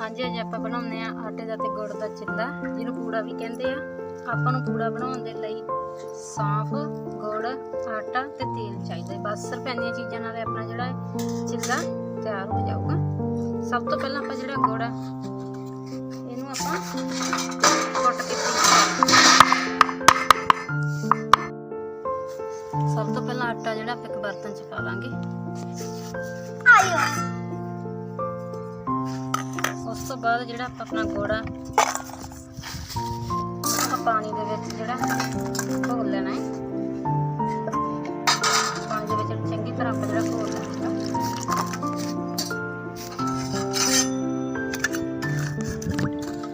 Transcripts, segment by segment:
ਹਾਂਜੀ ਅੱਜ ਆਪਾਂ ਬਣਾਉਂਦੇ ਆ ਆਟੇ ਦਾ ਤੇ ਗੁੜ ਦਾ ਚਿੱਲਾ, ਜਿਹਨੂੰ ਪੂੜਾ ਵੀ ਕਹਿੰਦੇ ਆ। ਆਪਾਂ ਨੂੰ ਪੂੜਾ ਬਣਾਉਣ ਦੇ ਲਈ ਸੌਂਫ, ਗੁੜ, ਆਟਾ ਤੇ ਤੇਲ ਚਾਹੀਦਾ ਹੈ। ਬਸ ਸਿਰਫ ਇੰਨੀਆਂ ਚੀਜ਼ਾਂ ਨਾਲ ਆਪਣਾ ਜਿਹੜਾ ਚਿੱਲਾ ਤਿਆਰ ਹੋ ਜਾਊਗਾ। ਸਭ ਤੋਂ ਪਹਿਲਾਂ ਆਪਾਂ ਜਿਹੜਾ ਗੁੜ ਆ, ਇਹਨੂੰ ਆਪਾਂ ਕੁੱਟ ਕੇ ਸਭ ਤੋਂ ਪਹਿਲਾਂ ਆਟਾ ਜਿਹੜਾ ਆਪਾਂ ਇੱਕ ਬਰਤਨ 'ਚ ਪਾ ਲਾਂਗੇ। ਉਸ ਤੋਂ ਬਾਅਦ ਜਿਹੜਾ ਆਪਾਂ ਆਪਣਾ ਗੁੜ ਪਾਣੀ ਦੇ ਵਿੱਚ ਜਿਹੜਾ ਘੋਲ ਲੈਣਾ ਹੈ। ਪਾਣੀ ਦੇ ਵਿੱਚ ਚੰਗੀ ਤਰ੍ਹਾਂ ਆਪਾਂ ਜਿਹੜਾ ਘੋਲ ਲੈਣਾ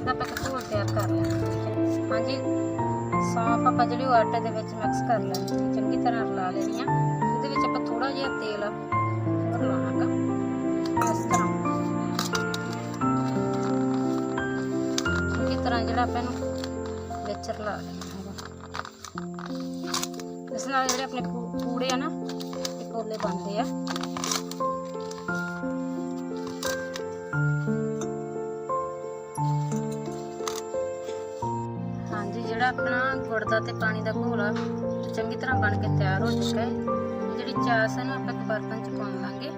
ਆਪਾਂ ਘੋਲ ਤਿਆਰ ਕਰ ਲੈਣਾ ਹਾਂਜੀ, ਸੌਂਫ ਆਪਾਂ ਜਿਹੜੀ ਆਟੇ ਦੇ ਵਿੱਚ ਮਿਕਸ ਕਰ ਲੈਣੀ ਚੰਗੀ ਤਰ੍ਹਾਂ ਰਲਾ ਲੈਣੀ ਆ। ਇਹਦੇ ਵਿੱਚ ਆਪਾਂ ਥੋੜਾ ਜਿਹਾ ਤੇਲ ਰਲਾਉਣਾਗਾ ਇਸ ਤਰ੍ਹਾਂ। ਚੰਗੀ ਤਰ੍ਹਾਂ ਜਿਹੜਾ ਆਪਾਂ ਇਹਨੂੰ ਵਿੱਚ ਰਲਾ ਲੈਣਾ ਇਸ ਨਾਲ ਜਿਹੜੇ ਆਪਣੇ ਪੂੜੇ ਆ ਨਾ, ਇਹ ਪੋਲੇ ਬਣਦੇ ਆ। ਹਾਂਜੀ, ਜਿਹੜਾ ਆਪਣਾ ਗੁੜ ਦਾ ਤੇ ਪਾਣੀ ਦਾ ਘੋਲ ਆ ਚੰਗੀ ਤਰ੍ਹਾਂ ਬਣ ਕੇ ਤਿਆਰ ਹੋ ਚੁੱਕਾ ਹੈ। ਜਿਹੜੀ ਚਾਸ ਹੈ ਨਾ, ਆਪਾਂ ਇੱਕ ਬਰਤਨ ਚ ਪਾਉਣ ਲਾਂਗੇ।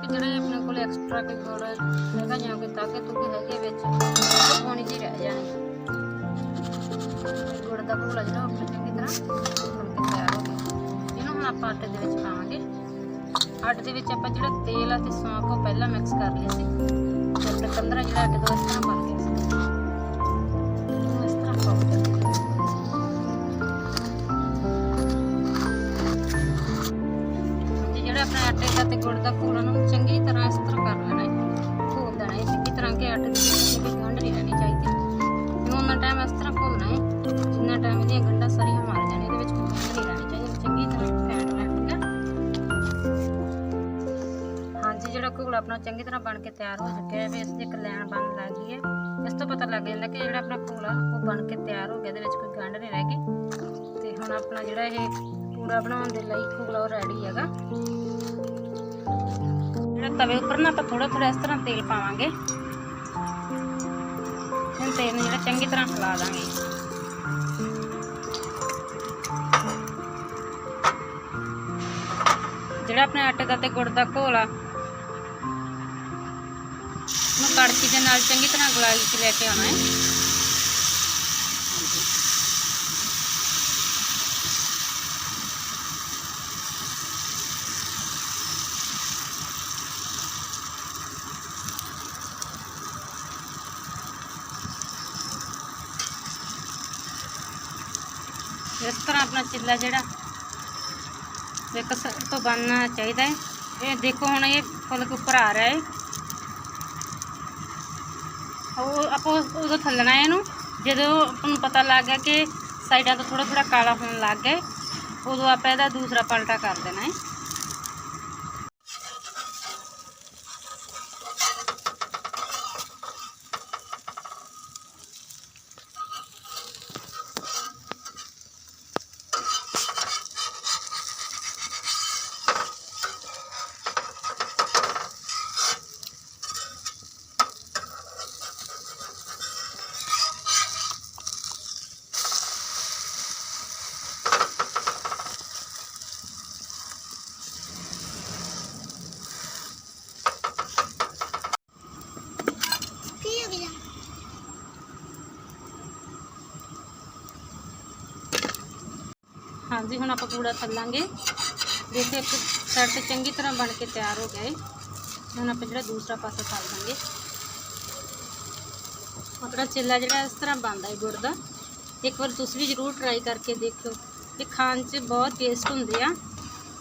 ਤੇ ਜਿਹੜੇ ਆਪਣੇ ਕੋਲ ਐਕਸਟਰਾ ਕੋਈ ਗੁੜ ਹੈਗਾ ਜਾਂ ਕੋਈ ਤਾਕਤ ਤੂਕੀ ਹੈਗੀ ਵਿੱਚ ਪਾਣੀ ਜੀ ਰਹਿ ਜਾਣੀ। ਗੁੜ ਦਾ ਘੋਲ ਜਿਹੜਾ ਉਹ ਚੰਗੀ ਤਰ੍ਹਾਂ ਬਣ ਕੇ ਤਿਆਰ ਹੋ ਗਿਆ ਇਹਨੂੰ ਹੁਣ ਆਪਾਂ ਆਟੇ ਦੇ ਵਿੱਚ ਪਾਵਾਂਗੇ। ਆਟੇ ਦੇ ਵਿੱਚ ਆਪਾਂ ਜਿਹੜਾ ਤੇਲ ਆ ਤੇ ਸੌਂਫ ਉਹ ਪਹਿਲਾਂ ਮਿਕਸ ਕਰ ਲਿਆ ਸੀ ਤੇ ਕੰਦਰਾ ਜਿਹੜਾ ਆਟੇ ਦਾ ਇਸ ਤਰ੍ਹਾਂ ਬਣ ਗਿਆ। ਆਪਣਾ ਚੰਗੀ ਤਰ੍ਹਾਂ ਬਣ ਕੇ ਤਿਆਰ ਹੋ ਚੁੱਕਿਆ ਹੈ, ਵੀ ਇਸ ਦੀ ਇੱਕ ਲਾਈਨ ਬਣਨ ਲੱਗ ਗਈ ਹੈ, ਇਸ ਤੋਂ ਪਤਾ ਲੱਗ ਜਾਂਦਾ ਕਿ ਜਿਹੜਾ ਆਪਣਾ ਘੋਲ ਉਹ ਬਣ ਕੇ ਤਿਆਰ ਹੋ ਗਿਆ, ਇਹਦੇ ਵਿੱਚ ਕੋਈ ਗੰਢ ਨਹੀਂ ਰਹਿ ਗਈ। ਤੇ ਹੁਣ ਆਪਣਾ ਜਿਹੜਾ ਇਹ ਪੂੜਾ ਬਣਾਉਣ ਦੇ ਲਈ ਘੋਲ ਉਹ ਰੈਡੀ ਹੈਗਾ। ਜਿਹੜਾ ਤਵੇ ਉੱਪਰ ਨਾ ਆਪਾਂ ਥੋੜਾ ਥੋੜਾ ਇਸ ਤਰ੍ਹਾਂ ਤੇਲ ਪਾਵਾਂਗੇ। ਇਹ ਤੇਲ ਨੂੰ ਜਿਹੜਾ ਚੰਗੀ ਤਰ੍ਹਾਂ ਹਿਲਾ ਦਾਂਗੇ। ਜਿਹੜਾ ਆਪਣੇ ਆਟੇ ਦਾ ਤੇ ਗੁੜ ਦਾ ਘੋਲ ਆ ਨੂੰ ਕੜਛੀ ਦੇ ਨਾਲ ਚੰਗੀ ਤਰ੍ਹਾਂ ਗਲਾਈ ਚ ਲੈ ਕੇ ਆਉਣਾ ਹੈ। ਇਸ ਤਰ੍ਹਾਂ ਆਪਣਾ ਚਿੱਲਾ ਜਿਹੜਾ ਇੱਕ ਸਾਈਡ ਤੋਂ ਬਣਨਾ ਚਾਹੀਦਾ ਹੈ। ਇਹ ਦੇਖੋ ਹੁਣ ਇਹ ਫੁੱਲ ਕੇ ਉੱਪਰ ਆ ਰਿਹਾ ਹੈ। ਉਹ ਆਪਾਂ ਉਦੋਂ ਥੱਲਣਾ ਹੈ ਇਹਨੂੰ। ਜਦੋਂ ਆਪਾਂ ਨੂੰ ਪਤਾ ਲੱਗ ਗਿਆ ਕਿ ਸਾਈਡਾਂ ਤੋਂ ਥੋੜਾ ਥੋੜਾ ਕਾਲਾ ਹੋਣ ਲੱਗ ਗਿਆ ਉਦੋਂ ਆਪਾਂ ਇਹਦਾ ਦੂਸਰਾ ਪਲਟਾ ਕਰ ਦੇਣਾ ਹੈ। ਹਾਂਜੀ, ਹੁਣ ਆਪਾਂ ਕੂੜਾ ਥੱਲਾਂਗੇ। ਦੇਖੋ, ਇੱਕ ਸਾਈਡ ਤੇ ਚੰਗੀ ਤਰ੍ਹਾਂ ਬਣ ਕੇ ਤਿਆਰ ਹੋ ਗਿਆ ਹੈ ਹੁਣ ਆਪਾਂ ਜਿਹੜਾ ਦੂਸਰਾ ਪਾਸਾ ਤਲ ਦਾਂਗੇ। ਆਪਣਾ ਚਿੱਲਾ ਜਿਹੜਾ ਇਸ ਤਰ੍ਹਾਂ ਬਣਦਾ ਹੈ ਗੁੜ ਦਾ। ਇੱਕ ਵਾਰ ਤੁਸੀਂ ਵੀ ਜ਼ਰੂਰ ਟਰਾਈ ਕਰਕੇ ਦੇਖਿਓ ਇਹ ਖਾਣ 'ਚ ਬਹੁਤ ਟੇਸਟ ਹੁੰਦੇ ਆ।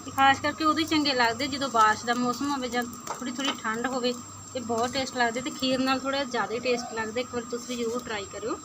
ਤੇ ਖਾਸ ਕਰਕੇ ਉਦੋਂ ਹੀ ਚੰਗੇ ਲੱਗਦੇ ਜਦੋਂ ਬਾਰਿਸ਼ ਦਾ ਮੌਸਮ ਹੋਵੇ ਜਾਂ ਥੋੜੀ ਥੋੜੀ ਠੰਡ ਹੋਵੇ, ਇਹ ਬਹੁਤ ਟੇਸਟ ਲੱਗਦੇ ਤੇ ਖੀਰ ਨਾਲ ਥੋੜਾ ਜ਼ਿਆਦਾ ਹੀ ਟੇਸਟ ਲੱਗਦਾ। ਇੱਕ ਵਾਰ ਤੁਸੀਂ ਵੀ ਜ਼ਰੂਰ ਟਰਾਈ ਕਰਿਓ।